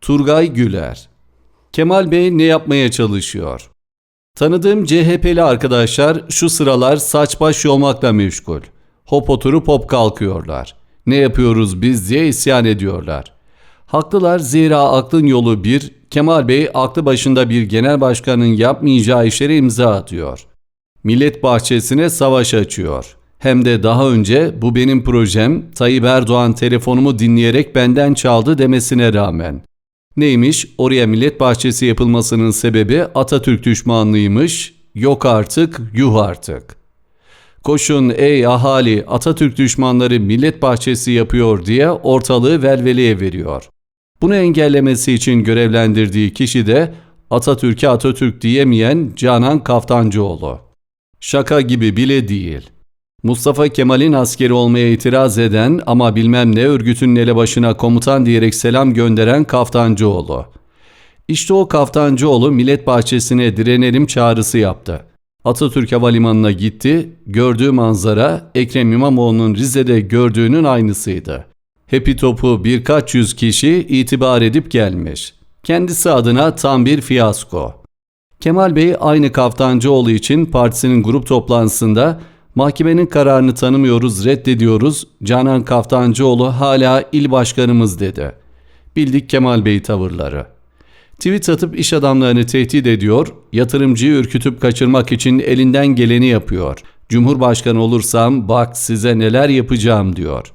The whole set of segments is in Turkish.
Turgay Güler Kemal Bey ne yapmaya çalışıyor? Tanıdığım CHP'li arkadaşlar şu sıralar saç baş yolmakla meşgul. Hop oturup hop kalkıyorlar. Ne yapıyoruz biz diye isyan ediyorlar. Haklılar zira aklın yolu bir, Kemal Bey aklı başında bir genel başkanın yapmayacağı işlere imza atıyor. Millet bahçesine savaş açıyor. Hem de daha önce bu benim projem Tayyip Erdoğan telefonumu dinleyerek benden çaldı demesine rağmen. Neymiş? Oraya millet bahçesi yapılmasının sebebi Atatürk düşmanlığıymış. Yok artık, yuh artık. Koşun ey ahali Atatürk düşmanları millet bahçesi yapıyor diye ortalığı velveleye veriyor. Bunu engellemesi için görevlendirdiği kişi de Atatürk'e Atatürk diyemeyen Canan Kaftancıoğlu. Şaka gibi bile değil. Mustafa Kemal'in askeri olmaya itiraz eden ama bilmem ne örgütün elebaşına komutan diyerek selam gönderen Kaftancıoğlu. İşte o Kaftancıoğlu Millet Bahçesi'ne direnelim çağrısı yaptı. Atatürk Havalimanı'na gitti, gördüğü manzara Ekrem İmamoğlu'nun Rize'de gördüğünün aynısıydı. Hepi topu birkaç yüz kişi itibar edip gelmiş. Kendisi adına tam bir fiyasko. Kemal Bey aynı Kaftancıoğlu için partisinin grup toplantısında mahkemenin kararını tanımıyoruz, reddediyoruz. Canan Kaftancıoğlu hala il başkanımız dedi. Bildik Kemal Bey tavırları. Tweet atıp iş adamlarını tehdit ediyor, yatırımcıyı ürkütüp kaçırmak için elinden geleni yapıyor. Cumhurbaşkanı olursam bak size neler yapacağım diyor.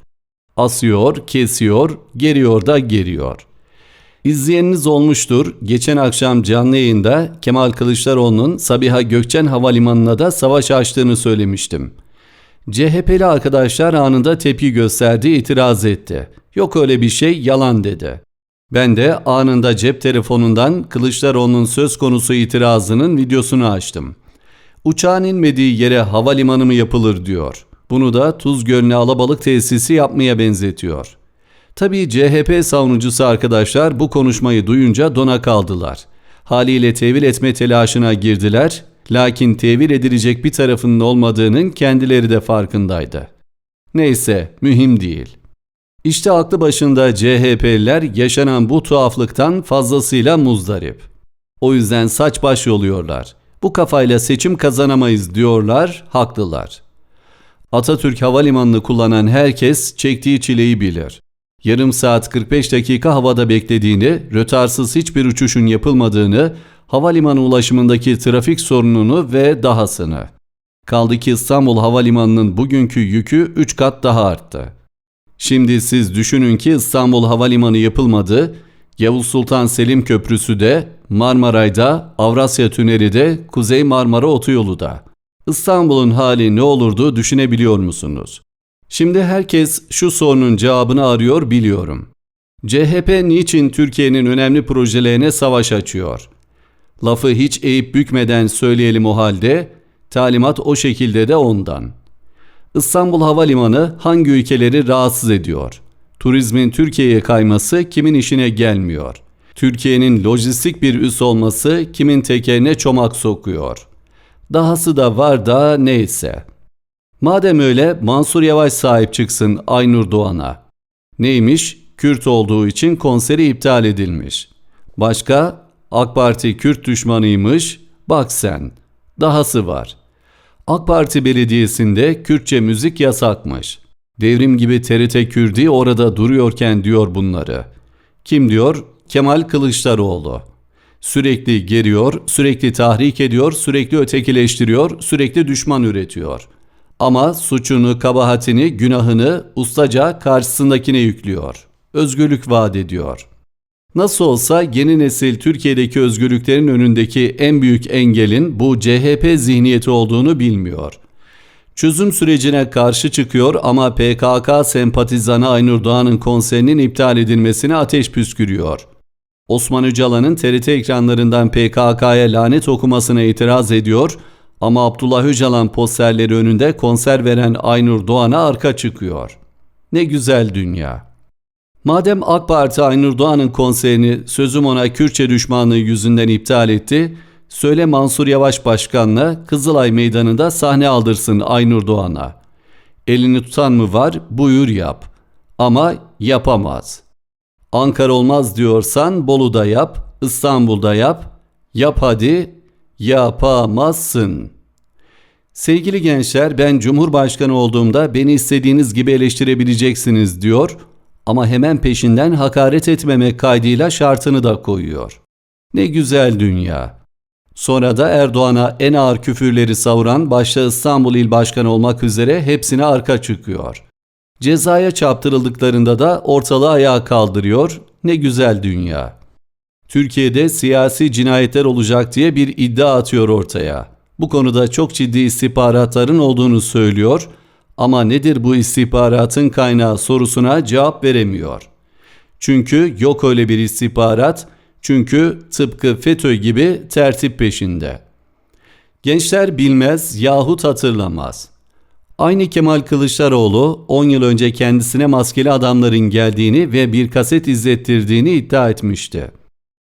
Asıyor, kesiyor, geriyor da geriyor. İzleyeniniz olmuştur. Geçen akşam canlı yayında Kemal Kılıçdaroğlu'nun Sabiha Gökçen Havalimanı'na da savaş açtığını söylemiştim. CHP'li arkadaşlar anında tepki gösterdi, itiraz etti. Yok öyle bir şey, yalan dedi. Ben de anında cep telefonundan Kılıçdaroğlu'nun söz konusu itirazının videosunu açtım. Uçağın inmediği yere havalimanı mı yapılır diyor. Bunu da Tuz Gölü'ne alabalık tesisi yapmaya benzetiyor. Tabii CHP savunucusu arkadaşlar bu konuşmayı duyunca dona kaldılar. Haliyle tevil etme telaşına girdiler. Lakin tevil edilecek bir tarafının olmadığının kendileri de farkındaydı. Neyse, mühim değil. İşte aklı başında CHP'liler yaşanan bu tuhaflıktan fazlasıyla muzdarip. O yüzden saç baş yoluyorlar. Bu kafayla seçim kazanamayız diyorlar, haklılar. Atatürk Havalimanı'nı kullanan herkes çektiği çileyi bilir. Yarım saat 45 dakika havada beklediğini, rötarsız hiçbir uçuşun yapılmadığını, havalimanı ulaşımındaki trafik sorununu ve dahasını. Kaldı ki İstanbul Havalimanı'nın bugünkü yükü 3 kat daha arttı. Şimdi siz düşünün ki İstanbul Havalimanı yapılmadı, Yavuz Sultan Selim Köprüsü de, Marmaray'da, Avrasya Tüneli de, Kuzey Marmara Otoyolu da. İstanbul'un hali ne olurdu düşünebiliyor musunuz? Şimdi herkes şu sorunun cevabını arıyor biliyorum. CHP niçin Türkiye'nin önemli projelerine savaş açıyor? Lafı hiç eğip bükmeden söyleyelim o halde, talimat o şekilde de ondan. İstanbul Havalimanı hangi ülkeleri rahatsız ediyor? Turizmin Türkiye'ye kayması kimin işine gelmiyor? Türkiye'nin lojistik bir üs olması kimin tekerine çomak sokuyor? Dahası da var da neyse.'' Madem öyle Mansur Yavaş sahip çıksın Aynur Doğan'a. Neymiş? Kürt olduğu için konseri iptal edilmiş. Başka? AK Parti Kürt düşmanıymış. Bak sen. Dahası var. AK Parti Belediyesi'nde Kürtçe müzik yasakmış. Devrim gibi TRT Kürdi orada duruyorken diyor bunları. Kim diyor? Kemal Kılıçdaroğlu. Sürekli geriyor, sürekli tahrik ediyor, sürekli ötekileştiriyor, sürekli düşman üretiyor.'' Ama suçunu, kabahatini, günahını ustaca karşısındakine yüklüyor. Özgürlük vaat ediyor. Nasıl olsa yeni nesil Türkiye'deki özgürlüklerin önündeki en büyük engelin bu CHP zihniyeti olduğunu bilmiyor. Çözüm sürecine karşı çıkıyor ama PKK sempatizanı Aynur Doğan'ın konserinin iptal edilmesine ateş püskürüyor. Osman Öcalan'ın TRT ekranlarından PKK'ya lanet okumasına itiraz ediyor ama Abdullah Öcalan posterleri önünde konser veren Aynur Doğan'a arka çıkıyor. Ne güzel dünya. Madem AK Parti Aynur Doğan'ın konserini sözüm ona Kürtçe düşmanlığı yüzünden iptal etti, söyle Mansur Yavaş Başkan'la Kızılay Meydanı'nda sahne aldırsın Aynur Doğan'a. Elini tutan mı var buyur yap. Ama yapamaz. Ankara olmaz diyorsan Bolu'da yap, İstanbul'da yap. Yap hadi, yapamazsın. Sevgili gençler ben Cumhurbaşkanı olduğumda beni istediğiniz gibi eleştirebileceksiniz diyor ama hemen peşinden hakaret etmemek kaydıyla şartını da koyuyor. Ne güzel dünya. Sonra da Erdoğan'a en ağır küfürleri savuran başta İstanbul İl Başkanı olmak üzere hepsine arka çıkıyor. Cezaya çarptırıldıklarında da ortalığı ayağa kaldırıyor. Ne güzel dünya. Türkiye'de siyasi cinayetler olacak diye bir iddia atıyor ortaya. Bu konuda çok ciddi istihbaratların olduğunu söylüyor ama nedir bu istihbaratın kaynağı sorusuna cevap veremiyor. Çünkü yok öyle bir istihbarat, çünkü tıpkı FETÖ gibi tertip peşinde. Gençler bilmez yahut hatırlamaz. Aynı Kemal Kılıçdaroğlu 10 yıl önce kendisine maskeli adamların geldiğini ve bir kaset izlettirdiğini iddia etmişti.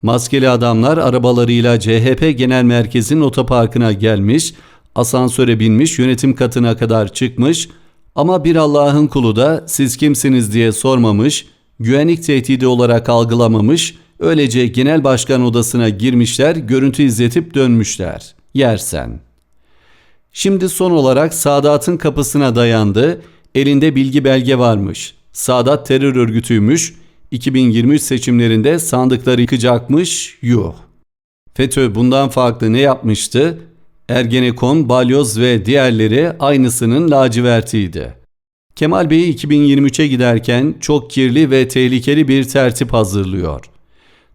Maskeli adamlar arabalarıyla CHP Genel Merkezi'nin otoparkına gelmiş, asansöre binmiş yönetim katına kadar çıkmış ama bir Allah'ın kulu da siz kimsiniz diye sormamış, güvenlik tehdidi olarak algılamamış, öylece genel başkan odasına girmişler, görüntü izletip dönmüşler. Yersen. Şimdi son olarak Sadat'ın kapısına dayandı, elinde bilgi belge varmış. Sadat terör örgütüymüş, 2023 seçimlerinde sandıkları yıkacakmış, yuh. FETÖ bundan farklı ne yapmıştı? Ergenekon, Balyoz ve diğerleri aynısının lacivertiydi. Kemal Bey 2023'e giderken çok kirli ve tehlikeli bir tertip hazırlıyor.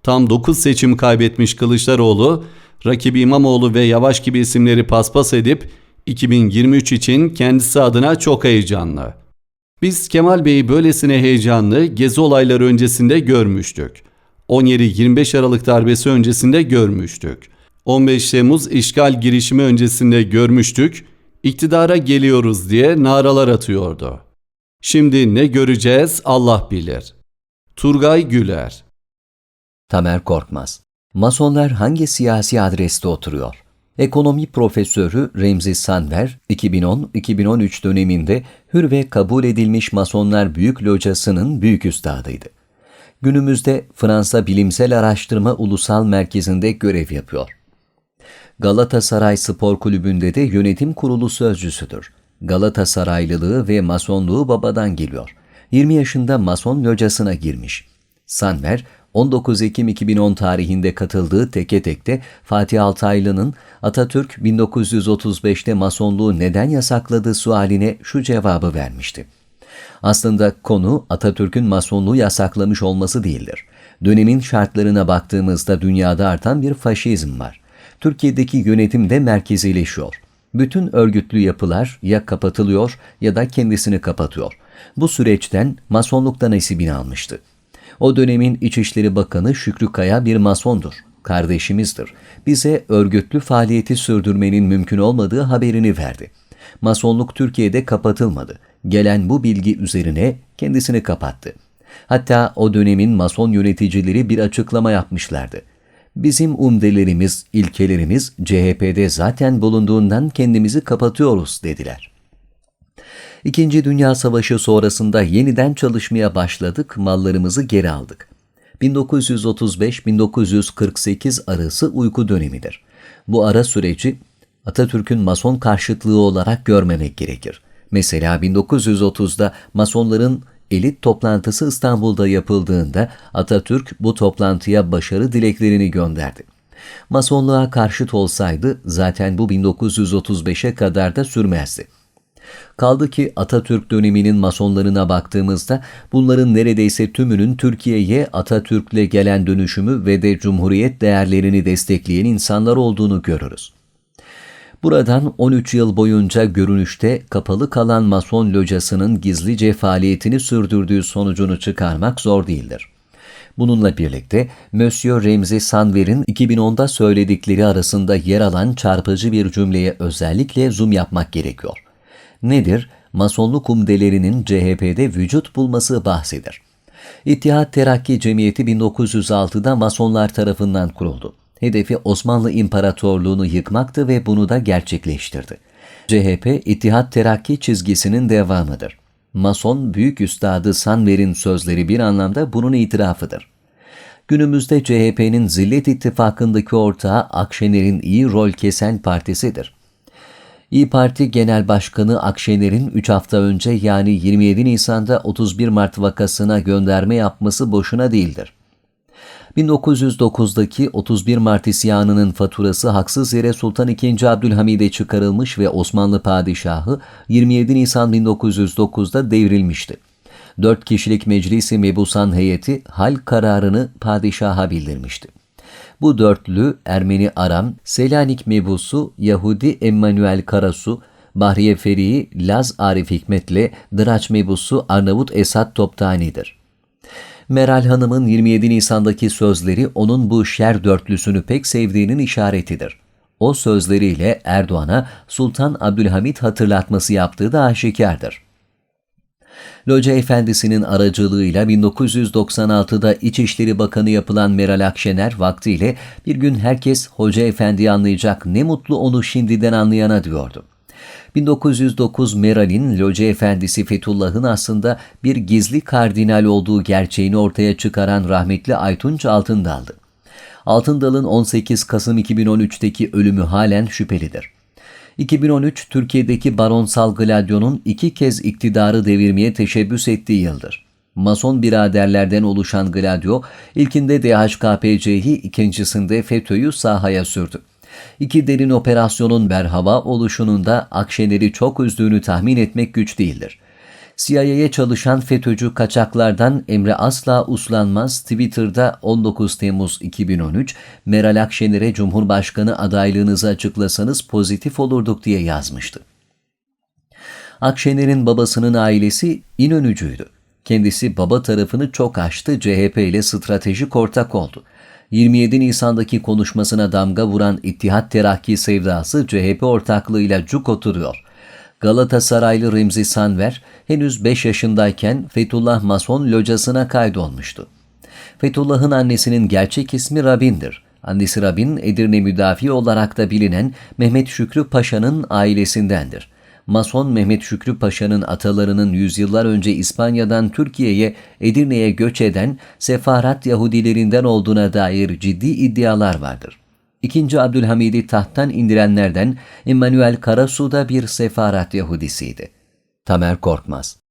Tam 9 seçim kaybetmiş Kılıçdaroğlu, rakibi İmamoğlu ve Yavaş gibi isimleri paspas edip 2023 için kendisi adına çok heyecanlı. Biz Kemal Bey'i böylesine heyecanlı gezi olayları öncesinde görmüştük. 17-25 Aralık darbesi öncesinde görmüştük. 15 Temmuz işgal girişimi öncesinde görmüştük. İktidara geliyoruz diye naralar atıyordu. Şimdi ne göreceğiz Allah bilir. Turgay Güler Tamer Korkmaz Masonlar hangi siyasi adreste oturuyor? Ekonomi profesörü Remzi Sanver, 2010-2013 döneminde hür ve kabul edilmiş Masonlar Büyük Locası'nın büyük üstadıydı. Günümüzde Fransa Bilimsel Araştırma Ulusal Merkezi'nde görev yapıyor. Galatasaray Spor Kulübü'nde de yönetim kurulu sözcüsüdür. Galatasaraylılığı ve masonluğu babadan geliyor. 20 yaşında mason locasına girmiş. Sanver, 19 Ekim 2010 tarihinde katıldığı teke tekte Fatih Altaylı'nın Atatürk 1935'te masonluğu neden yasakladığı sualine şu cevabı vermişti. Aslında konu Atatürk'ün masonluğu yasaklamış olması değildir. Dönemin şartlarına baktığımızda dünyada artan bir faşizm var. Türkiye'deki yönetim de merkezileşiyor. Bütün örgütlü yapılar ya kapatılıyor ya da kendisini kapatıyor. Bu süreçten masonlukta nasibini almıştı. O dönemin İçişleri Bakanı Şükrü Kaya bir masondur, kardeşimizdir. Bize örgütlü faaliyeti sürdürmenin mümkün olmadığı haberini verdi. Masonluk Türkiye'de kapatılmadı. Gelen bu bilgi üzerine kendisini kapattı. Hatta o dönemin mason yöneticileri bir açıklama yapmışlardı. Bizim umdelerimiz, ilkelerimiz CHP'de zaten bulunduğundan kendimizi kapatıyoruz dediler. İkinci Dünya Savaşı sonrasında yeniden çalışmaya başladık, mallarımızı geri aldık. 1935-1948 arası uyku dönemidir. Bu ara süreci Atatürk'ün mason karşıtlığı olarak görmemek gerekir. Mesela 1930'da masonların elit toplantısı İstanbul'da yapıldığında Atatürk bu toplantıya başarı dileklerini gönderdi. Masonluğa karşıt olsaydı zaten bu 1935'e kadar da sürmezdi. Kaldı ki Atatürk döneminin masonlarına baktığımızda bunların neredeyse tümünün Türkiye'ye Atatürk'le gelen dönüşümü ve de Cumhuriyet değerlerini destekleyen insanlar olduğunu görürüz. Buradan 13 yıl boyunca görünüşte kapalı kalan mason locasının gizlice faaliyetini sürdürdüğü sonucunu çıkarmak zor değildir. Bununla birlikte Monsieur Remzi Sanver'in 2010'da söyledikleri arasında yer alan çarpıcı bir cümleye özellikle zoom yapmak gerekiyor nedir? Masonluk umdelerinin CHP'de vücut bulması bahseder. İttihat Terakki Cemiyeti 1906'da Masonlar tarafından kuruldu. Hedefi Osmanlı İmparatorluğunu yıkmaktı ve bunu da gerçekleştirdi. CHP, İttihat Terakki çizgisinin devamıdır. Mason Büyük Üstadı Sanver'in sözleri bir anlamda bunun itirafıdır. Günümüzde CHP'nin Zillet İttifakı'ndaki ortağı Akşener'in iyi rol kesen partisidir. İyi Parti Genel Başkanı Akşener'in 3 hafta önce yani 27 Nisan'da 31 Mart vakasına gönderme yapması boşuna değildir. 1909'daki 31 Mart isyanının faturası haksız yere Sultan II. Abdülhamid'e çıkarılmış ve Osmanlı Padişahı 27 Nisan 1909'da devrilmişti. Dört kişilik meclisi mebusan heyeti hal kararını padişaha bildirmişti. Bu dörtlü Ermeni Aram, Selanik mebusu Yahudi Emmanuel Karasu, Bahriye Feri'yi Laz Arif Hikmet'le Dıraç mebusu Arnavut Esat Toptani'dir. Meral Hanım'ın 27 Nisan'daki sözleri onun bu şer dörtlüsünü pek sevdiğinin işaretidir. O sözleriyle Erdoğan'a Sultan Abdülhamit hatırlatması yaptığı da aşikardır. Loca Efendisi'nin aracılığıyla 1996'da İçişleri Bakanı yapılan Meral Akşener vaktiyle bir gün herkes Hoca Efendi'yi anlayacak ne mutlu onu şimdiden anlayana diyordu. 1909 Meral'in Loca Efendisi Fethullah'ın aslında bir gizli kardinal olduğu gerçeğini ortaya çıkaran rahmetli Aytunç Altındal'dı. Altındal'ın 18 Kasım 2013'teki ölümü halen şüphelidir. 2013 Türkiye'deki baronsal gladyonun iki kez iktidarı devirmeye teşebbüs ettiği yıldır. Mason biraderlerden oluşan Gladio, ilkinde DHKPC'yi, ikincisinde FETÖ'yü sahaya sürdü. İki derin operasyonun berhava oluşunun da Akşener'i çok üzdüğünü tahmin etmek güç değildir. CIA'ye çalışan FETÖ'cü kaçaklardan Emre asla uslanmaz Twitter'da 19 Temmuz 2013 Meral Akşener'e Cumhurbaşkanı adaylığınızı açıklasanız pozitif olurduk diye yazmıştı. Akşener'in babasının ailesi İnönücüydü. Kendisi baba tarafını çok aştı, CHP ile stratejik ortak oldu. 27 Nisan'daki konuşmasına damga vuran İttihat Terakki sevdası CHP ortaklığıyla cuk oturuyor. Galatasaraylı Remzi Sanver henüz 5 yaşındayken Fethullah Mason locasına kaydolmuştu. Fethullah'ın annesinin gerçek ismi Rabin'dir. Annesi Rabin, Edirne müdafi olarak da bilinen Mehmet Şükrü Paşa'nın ailesindendir. Mason Mehmet Şükrü Paşa'nın atalarının yüzyıllar önce İspanya'dan Türkiye'ye, Edirne'ye göç eden sefarat Yahudilerinden olduğuna dair ciddi iddialar vardır. İkinci Abdülhamid'i tahttan indirenlerden Emmanuel Karasu da bir sefarat Yahudisiydi. Tamer Korkmaz